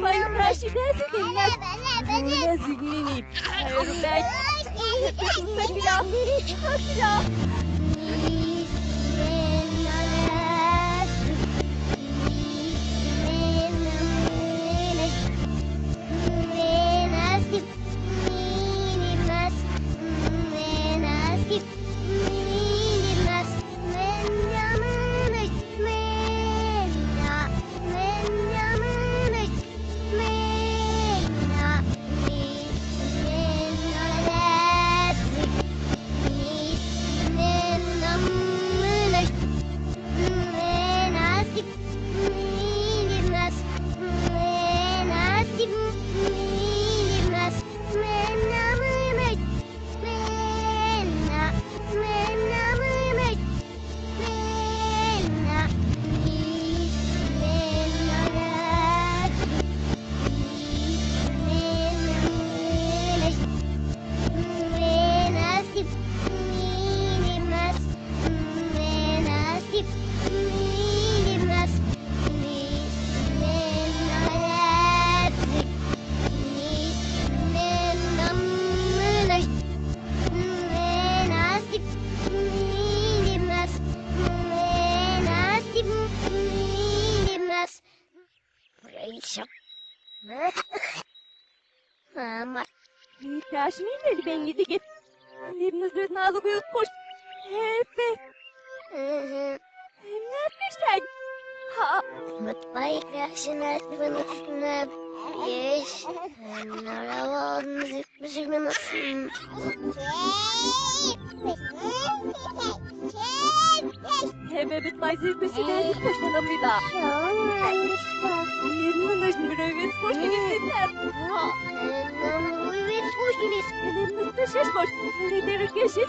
Vai pra cidade dele, né? Olha, Kaşmir dedi ben gidi. Biriniz bir nalı bir koş. Hem ne yapmışlar? Ha. Mutfağı krasına sıvınısına Yeş. Nara müzik müzik Hebe bit mai zirvesi geldi koşmadan bir daha. Biriniz bir evet koş gidinler. Ha. Biriniz de şiş koş. Biriniz de şiş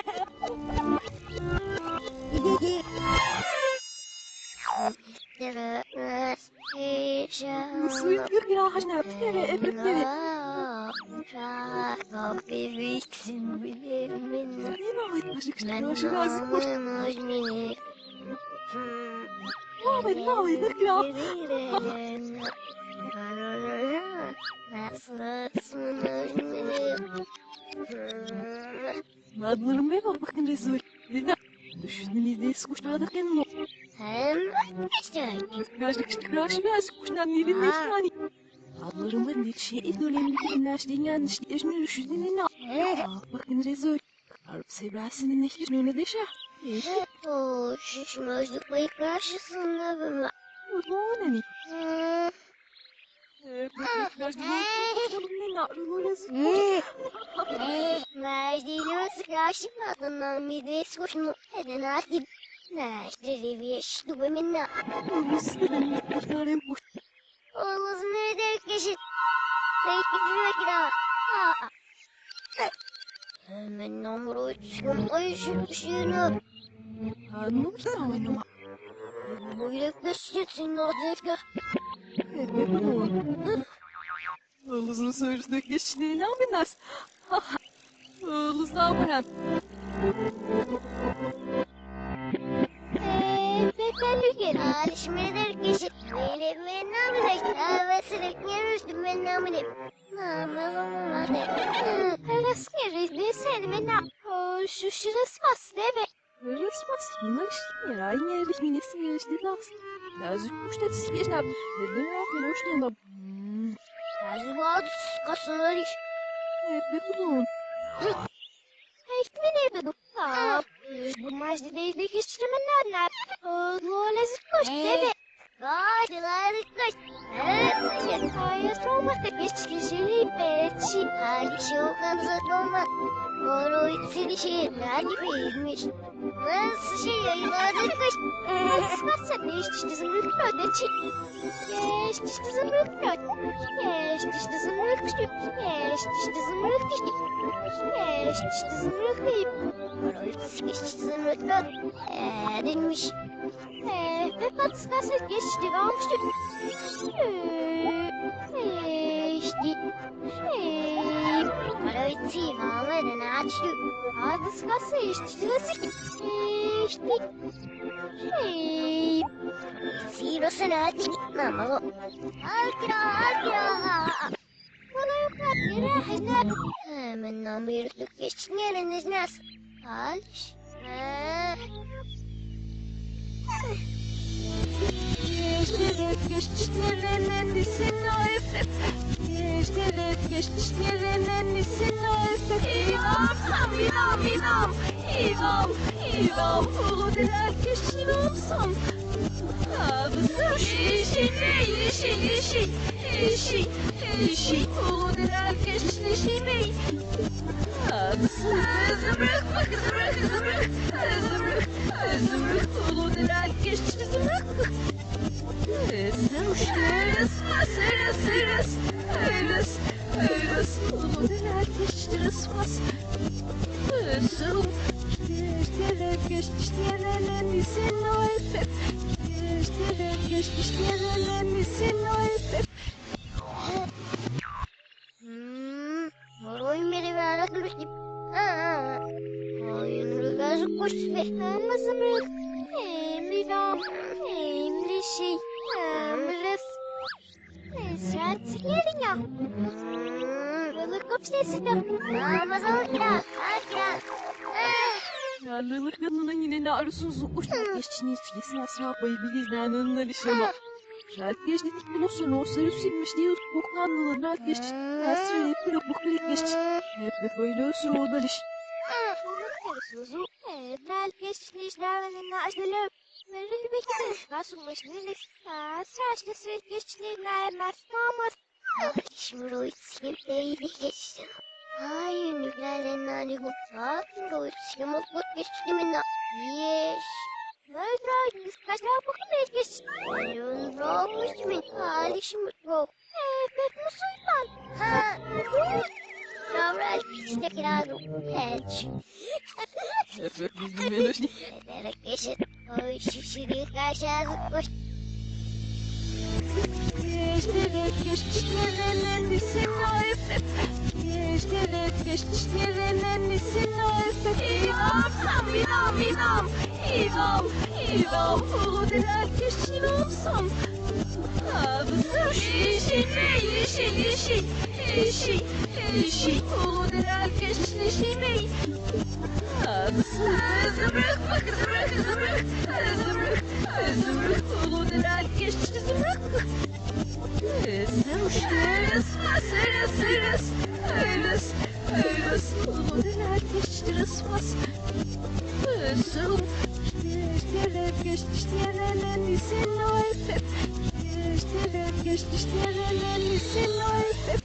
Lazım koş. Ne? Ne var? Bir gülah. Adlarım ben bak bakın Resul. Lina. Düşünün ne skuşladık en mi? Başık çıkıyor. Biraz skuşlan yerin ne hani. Adlarım ben de şey önemli dinlersin yanlış yaşını düşünün ne? Bakın Resul. Sevrasin'in nehirine hmm. de şah. O şişmezlik bayı karşısında bana. Bu ne mi? Merdiğine sıkışıp adından mideye soşunu eden artık. Nerede reviyeş dubeminna. Oğlazın nerede ökeşit? Belki bir şey makina. Aa düşünü. Böyle keşitin adeta. Ağzını söylesek geçtiğini ne yapın. Pekala. Alışmeder keşit. Böyle ben namına. Avasılık yarıştım ben namına. Mas değil mi? Resmas, bunlar işte ya. Aynı yerde minesi iş. Evet, bir bulun. Hiç ne ne? Hayır, geçirişini peçi. Hali şey olkan zıplama. Doğru içeri şey nerede bilmiş. Nasıl şey yayınladık kış? Nasıl ne iş işte zımrıt ödeci? Yeş işte zımrıt ödeci. Yeş işte zımrıt kuşu. Yeş işte zımrıt kuşu. Yeş işte zımrıt kuşu. Yeş işte zımrıt kuşu. Eee Eee ve patskası geçti kalmıştı. Eee işte. Eee. Parayı ne açtı. Patskası işte. İşte. Hey. Siro sanati mama. Akira akira. Wala yung katira hina. Hemen namir geçmeyen neznas. Alş. Ah. Geçtiler nesin ayıp Geçtiler geçtiler nesin ayıp İnam inam inam İnam inam Ulu diler geçtiler sam Ağzı şişi yeşil yeşil yeşil yeşil Ulu diler geçti şimdi Ağzı zımrık bak zımrık zımrık zımrık zımrık Ulu diler geçti De. Namaz alkira. Akira. Yarlılık yine ne arıyorsunuz? Uçak geçtiğiniz filesin asra bilizden önüne dişema. Şart geçtik bunu sonra o sarı silmiş diye koklandılar. Rat geçti. Edip bir buklik geçti. Hep de böyle ösür o dalış. Evvel geçmişler ve naşdeler. Verir bekler. Basılmış nelik. Saçlı süt geçtiler. Masmamaz. Şimdi nane bu. Sakin o içim mutlu geçti mi na? Yes. Böyle kaçlar bakın geçti. Yun olmuş mu? Haliş mutlu. Evet musulman. Ha. Pislik lazım. Evet. Hep bizim melodi. Ederek geçit. Oy şişirik aşağı koş. Geçtiler geçtiler misin o efep. Geçtiler o yeşil. Ulu diler geçti şimdi. Ağzı zımrık bak zımrık zımrık zımrık zımrık. Ulu diler geçti zımrık. Sırış, sırış, sırış, sırış, sırış, sırış. Ulu diler geçti geçtiler misin o efep.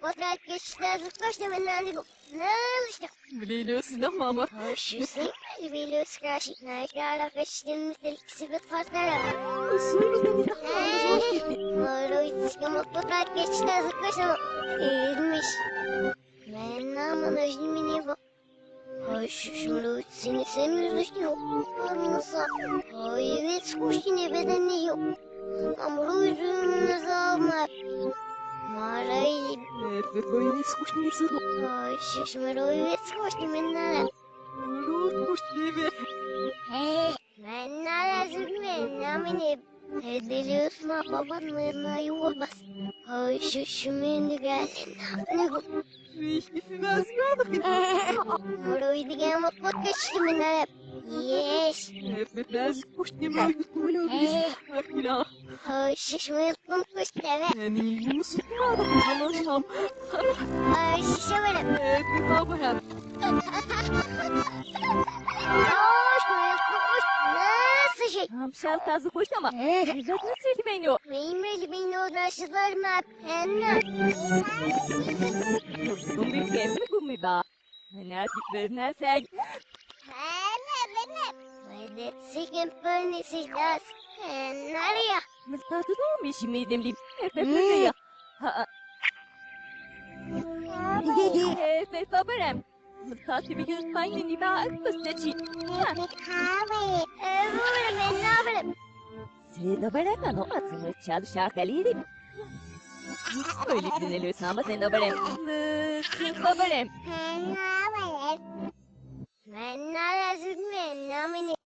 Potrat geçtiler. Koş da ben bu. Ne işte. Biliyorsun ama ama. Hoşçakalın. Biliyoruz karşı. Nerede geçtiğimiz ikisi bir farklara. Sırrı beni daha zor gibi. Moro içkama potrat geçtiler. Koş ama. Eğilmiş. Ben naman özlemini bu. Hoş şimdi seni sevmiyoruz yok. Anlasa. Ay evet kuş yine bedeni yok. Amro yüzümüz almak. Mağarayı Hep böyle скучнее Ой, шишмарует скучными Рот gibi. Ben lazım ben namini Hedeliyorsun babanlarına yuvabas. Ay şu şimdi geldin. Ne bu? Wichtig das gerade. Moroydu gel mutlu geçti mi ne? Yes. Hep biraz скучнее böyle biz. Akila. Ay şişmayıttım kuştu evet. Yani bunu sıkmadım. Anlaşam. Ay şişemedim. Hep bir baba Ay şişmayıttım kuş. Nasıl şey? Tamam sen fazla koş ama. Zaten sevdi beni o. Benim öyle beni uğraştılar mı? Anne. Bunu bir kez mi kumida? Nasiplerine sen. Hana benim. Böyle sikim böyle sikas. Nereye? Mısatı olmuş midem dip. Efendim ya. Ha. Efe sabarım. Mısatı bir gün kaynını da kısaçı. Kahve. Ee, bu ben ne yaparım? Sırada bırakan o atını çalışak alirim. Öyle dinliyorsun ama sen de barem. Mısatı barem. Ben ne yaparım? Ben ne lazım ben ne